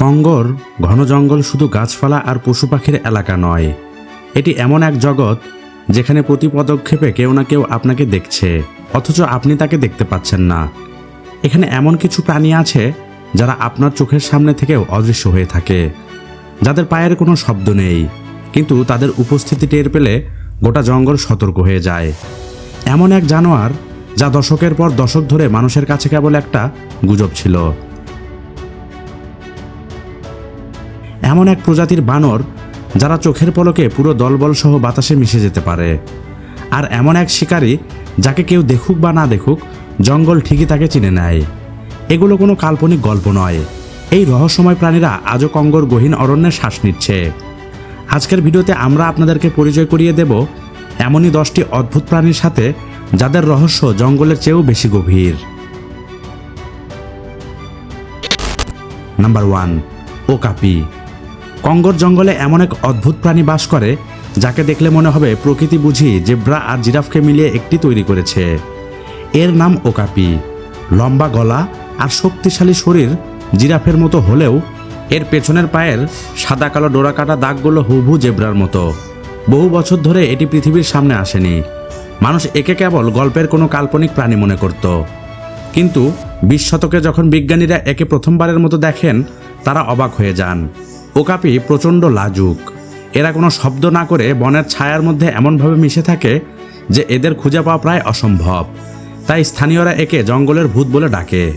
কঙ্গর ঘন জঙ্গল শুধু গাছপালা আর পশু পাখির এলাকা নয়। এটি এমন এক জগৎ যেখানে প্রতি পদক্ষেপে কেউ না কেউ আপনাকে দেখছে, অথচ আপনি তাকে দেখতে পাচ্ছেন না। এখানে এমন কিছু প্রাণী আছে যারা আপনার চোখের সামনে থেকেও অদৃশ্য হয়ে থাকে। যাদের পায়ের কোনো শব্দ নেই, কিন্তু তাদের উপস্থিতি টের পেলে গোটা জঙ্গল সতর্ক হয়ে যায়। এমন এক জানোয়ার যা দশকের পর দশক ধরে মানুষের কাছে কেবল একটা গুজব ছিল। এমন এক প্রজাতির বানর যারা চোখের পলকে পুরো দলবল সহ বাতাসে মিশে যেতে পারে। আর এমন এক শিকারী যাকে কেউ দেখুক বা না দেখুক, জঙ্গল ঠিকই তাকে চিনে নেয়। এগুলো কোনো কাল্পনিক গল্প নয়। এই রহস্যময় প্রাণীরা আজও কঙ্গর গহীন অরণ্যে শ্বাস নিচ্ছে। আজকের ভিডিওতে আমরা আপনাদেরকে পরিচয় করিয়ে দেব এমনই দশটি অদ্ভুত প্রাণীর সাথে যাদের রহস্য জঙ্গলের চেয়েও বেশি গভীর। Number one, okapi. কঙ্গর জঙ্গলে এমন এক অদ্ভুত প্রাণী বাস করে, যাকে দেখলে মনে হবে প্রকৃতি বুঝি জেব্রা আর জিরাফকে মিলিয়ে একটি তৈরি করেছে। এর নাম ওকাপি। লম্বা গলা আর শক্তিশালী শরীর জিরাফের মতো হলেও এর পেছনের পায়ের সাদা কালো ডোরাকাটা দাগগুলো হুবহু জেব্রার মতো। বহু বছর ধরে এটি পৃথিবীর সামনে আসেনি। মানুষ একে কেবল গল্পের কোনো কাল্পনিক প্রাণী মনে করত। কিন্তু বিশ শতকে যখন বিজ্ঞানীরা একে প্রথমবারের মতো দেখেন, তারা অবাক হয়ে যান। ওকাপি প্রচণ্ড লাজুক। এরা কোনো শব্দ না করে বনের ছায়ার মধ্যে এমনভাবে মিশে থাকে যে এদের খুঁজে পাওয়া প্রায় অসম্ভব। তাই স্থানীয়রা একে জঙ্গলের ভূত বলে ডাকে।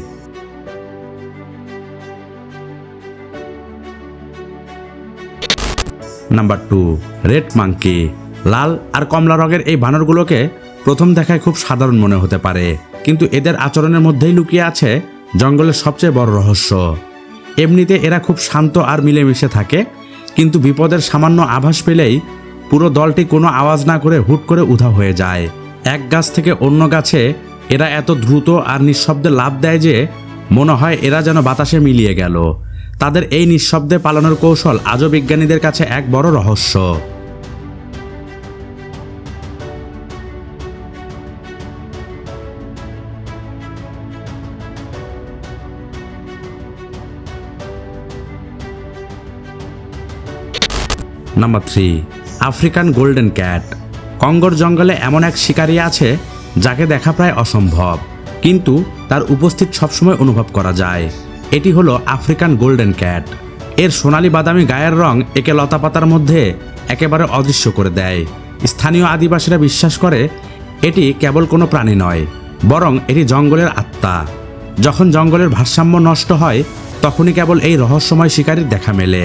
নাম্বার টু, রেড মাঙ্কি লাল আর কমলা রঙের এই বানরগুলোকে প্রথম দেখায় খুব সাধারণ মনে হতে পারে। কিন্তু এদের আচরণের মধ্যেই লুকিয়ে আছে জঙ্গলের সবচেয়ে বড় রহস্য। এমনিতে এরা খুব শান্ত আর মিলেমিশে থাকে, কিন্তু বিপদের সামান্য আভাস পেলেই পুরো দলটি কোনো আওয়াজ না করে হুট করে উধা হয়ে যায়। এক গাছ থেকে অন্য গাছে এরা এত দ্রুত আর নিঃশব্দে লাভ দেয় যে মনে হয় এরা যেন বাতাসে মিলিয়ে গেল। তাদের এই নিঃশব্দে পালানোর কৌশল আজও বিজ্ঞানীদের কাছে এক বড় রহস্য। Number three African golden cat কঙ্গর জঙ্গলে এমন এক শিকারী আছে যাকে দেখা প্রায় অসম্ভব, কিন্তু তার উপস্থিত সবসময় অনুভব করা যায়। এটি হলো আফ্রিকান গোল্ডেন ক্যাট এর সোনালি বাদামি গায়ের রং একে লতাপাতার মধ্যে একেবারে অদৃশ্য করে দেয়। স্থানীয় আদিবাসীরা বিশ্বাস করে এটি কেবল কোনো প্রাণী নয়, বরং এটি জঙ্গলের আত্মা। যখন জঙ্গলের ভারসাম্য নষ্ট হয়, তখনই কেবল এই রহস্যময় শিকারীর দেখা মেলে।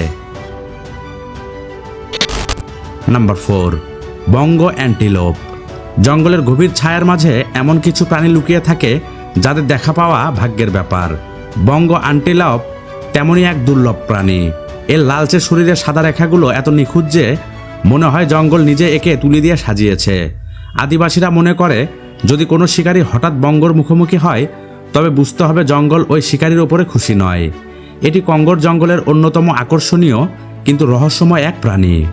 নাম্বার ফোর বঙ্গ অ্যান্টিলোপ জঙ্গলের গভীর ছায়ার মাঝে এমন কিছু প্রাণী লুকিয়ে থাকে যাদের দেখা পাওয়া ভাগ্যের ব্যাপার। বঙ্গ অ্যান্টিলোপ তেমনই এক দুর্লভ প্রাণী। এর লালচে শরীরের সাদা রেখাগুলো এত নিখুঁত যে মনে হয় জঙ্গল নিজে একে তুলি দিয়ে সাজিয়েছে। আদিবাসীরা মনে করে, যদি কোনো শিকারী হঠাৎ বঙ্গর মুখোমুখি হয়, তবে বুঝতে হবে জঙ্গল ওই শিকারীর ওপরে খুশি নয়। এটি কঙ্গর জঙ্গলের অন্যতম আকর্ষণীয় কিন্তু রহস্যময় এক প্রাণী।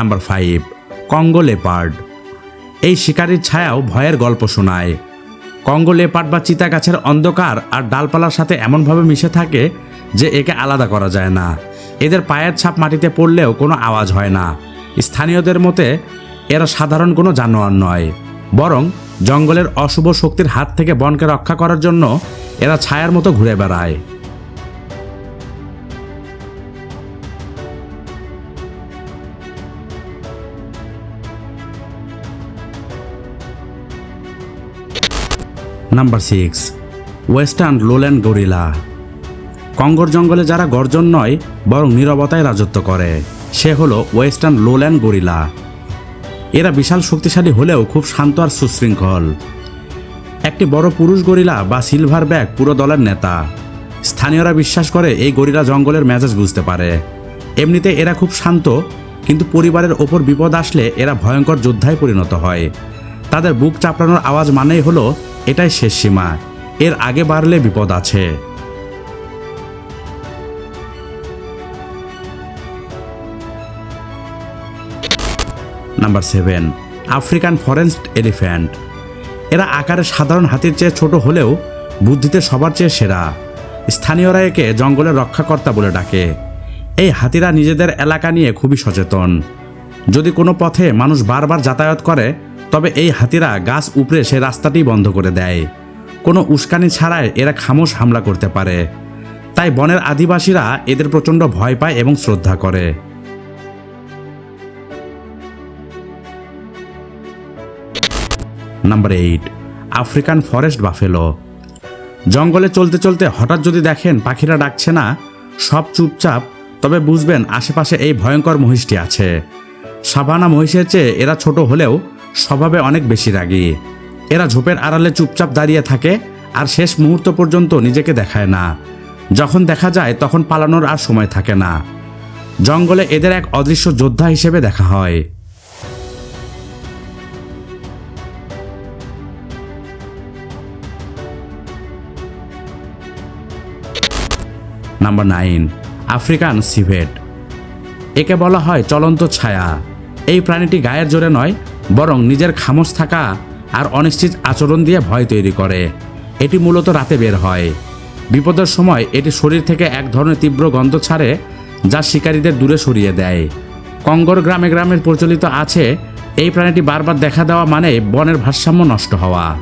Number five, Congo leopard. এই শিকারীর ছায়াও ভয়ের গল্প শোনায়। কঙ্গো লেপার্ড বা চিতা গাছের অন্ধকার আর ডালপালার সাথে এমনভাবে মিশে থাকে যে একে আলাদা করা যায় না। এদের পায়ের ছাপ মাটিতে পড়লেও কোনো আওয়াজ হয় না। স্থানীয়দের মতে, এরা সাধারণ কোনো জানোয়ার নয়। বরং জঙ্গলের অশুভ শক্তির হাত থেকে বনকে রক্ষা করার জন্য এরা ছায়ার মতো ঘুরে বেড়ায়। Number six western lowland gorilla কঙ্গর জঙ্গলে যারা গর্জন নয়, বরং নীরবতায় রাজত্ব করে। সে হলো ওয়েস্টার্ন লোল্যান্ড গরিলা এরা বিশাল শক্তিশালী হলেও খুব শান্ত আর সুশৃঙ্খল। একটি বড় পুরুষ গরিলা বা সিলভার ব্যাগ পুরো দলের নেতা। স্থানীয়রা বিশ্বাস করে এই গরিলা জঙ্গলের মেজাজ বুঝতে পারে। এমনিতে এরা খুব শান্ত, কিন্তু পরিবারের ওপর বিপদ আসলে এরা ভয়ঙ্কর যোদ্ধায় পরিণত হয়। তাদের বুক চাপড়ানোর আওয়াজ মানেই হলো এটাই শেষ সীমা। এর আগে বাড়লে বিপদ আছে। Number seven, African forest elephant. এরা আকারে সাধারণ হাতির চেয়ে ছোট হলেও বুদ্ধিতে সবার চেয়ে সেরা। স্থানীয়রা একে জঙ্গলের রক্ষাকর্তা বলে ডাকে। এই হাতিরা নিজেদের এলাকা নিয়ে খুবই সচেতন। যদি কোনো পথে মানুষ বারবার যাতায়াত করে তবে এই হাতিরা গাছ উপড়ে সে রাস্তাটি বন্ধ করে দেয়। কোনো উস্কানি ছাড়াই এরা খামোশ হামলা করতে পারে। তাই বনের আদিবাসীরা এদের প্রচণ্ড ভয় পায় এবং শ্রদ্ধা করে। Number eight, African forest buffalo. জঙ্গলে চলতে চলতে হঠাৎ যদি দেখেন পাখিরা ডাকছে না, সব চুপচাপ, তবে বুঝবেন আশেপাশে এই ভয়ঙ্কর মহিষটি আছে। সাভানা মহিষের চেয়ে এরা ছোট হলেও স্বভাবে অনেক বেশি রাগী। এরা ঝোপের আড়ালে চুপচাপ দাঁড়িয়ে থাকে আর শেষ মুহূর্ত পর্যন্ত নিজেকে দেখায় না। যখন দেখা যায়, তখন পালানোর আর সময় থাকে না। জঙ্গলে এদের এক অদৃশ্য যোদ্ধা হিসেবে দেখা হয়। নাম্বার নাইন আফ্রিকান সিভেট একে বলা হয় চলন্ত ছায়া। এই প্রাণীটি গায়ের জোরে নয় বরং নিজের খামোশ থাকা আর অনিশ্চিত আচরণ দিয়ে ভয় তৈরি করে। এটি মূলত রাতে বের হয়। বিপদের সময় এটি শরীর থেকে এক ধরনের তীব্র গন্ধ ছাড়ে, যা শিকারীদের দূরে সরিয়ে দেয়। কঙ্গর গ্রামে গ্রামে প্রচলিত আছে, এই প্রাণীটি বারবার দেখা দেওয়া মানে বনের ভারসাম্য নষ্ট হওয়া।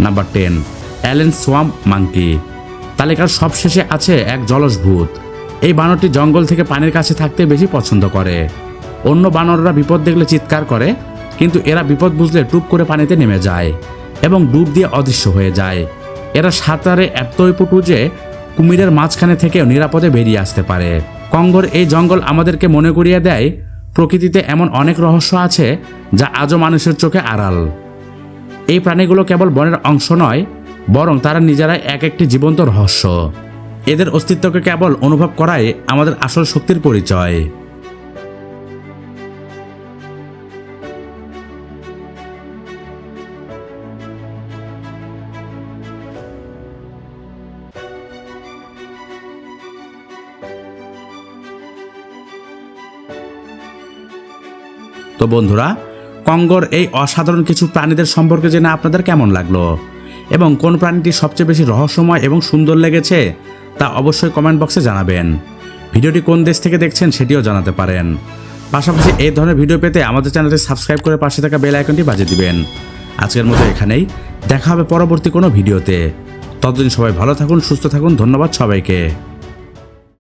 Number ten, Allen swamp monkey. তালিকার সবশেষে আছে এক জলজ ভূত এই বানরটি জঙ্গল থেকে পানির কাছে থাকতে বেশি পছন্দ করে। অন্য বানররা বিপদ দেখলে চিৎকার করে, কিন্তু এরা বিপদ বুঝলে টুপ করে পানিতে নেমে যায় এবং ডুব দিয়ে অদৃশ্য হয়ে যায়। এরা সাঁতারে এতই পটু যে কুমিরের মাঝখানে থেকেও নিরাপদে বেরিয়ে আসতে পারে। কঙ্গর এই জঙ্গল আমাদেরকে মনে করিয়ে দেয়, প্রকৃতিতে এমন অনেক রহস্য আছে যা আজও মানুষের চোখে আড়াল। এই প্রাণীগুলো কেবল বনের অংশ নয় বরং তারা নিজেরাই এক একটি জীবন্ত রহস্য। এদের অস্তিত্বকে কেবল অনুভব করাই আমাদের আসল শক্তির পরিচয়। তো বন্ধুরা, কঙ্গর এই অসাধারণ কিছু প্রাণীদের সম্পর্কে জেনে আপনাদের কেমন লাগল? এবং কোন প্রাণীটি সবচেয়ে বেশি রহস্যময় এবং সুন্দর লেগেছে, তা অবশ্যই কমেন্ট বক্সে জানাবেন। ভিডিওটি কোন দেশ থেকে দেখছেন সেটিও জানাতে পারেন। পাশাপাশি এই ধরনের ভিডিও পেতে আমাদের চ্যানেলটি সাবস্ক্রাইব করে পাশে থাকা বেল আইকনটি বাজিয়ে দিবেন। আজকের মতো এখানেই। দেখা হবে পরবর্তী কোনো ভিডিওতে। ততদিন সবাই ভালো থাকুন, সুস্থ থাকুন। ধন্যবাদ সবাইকে।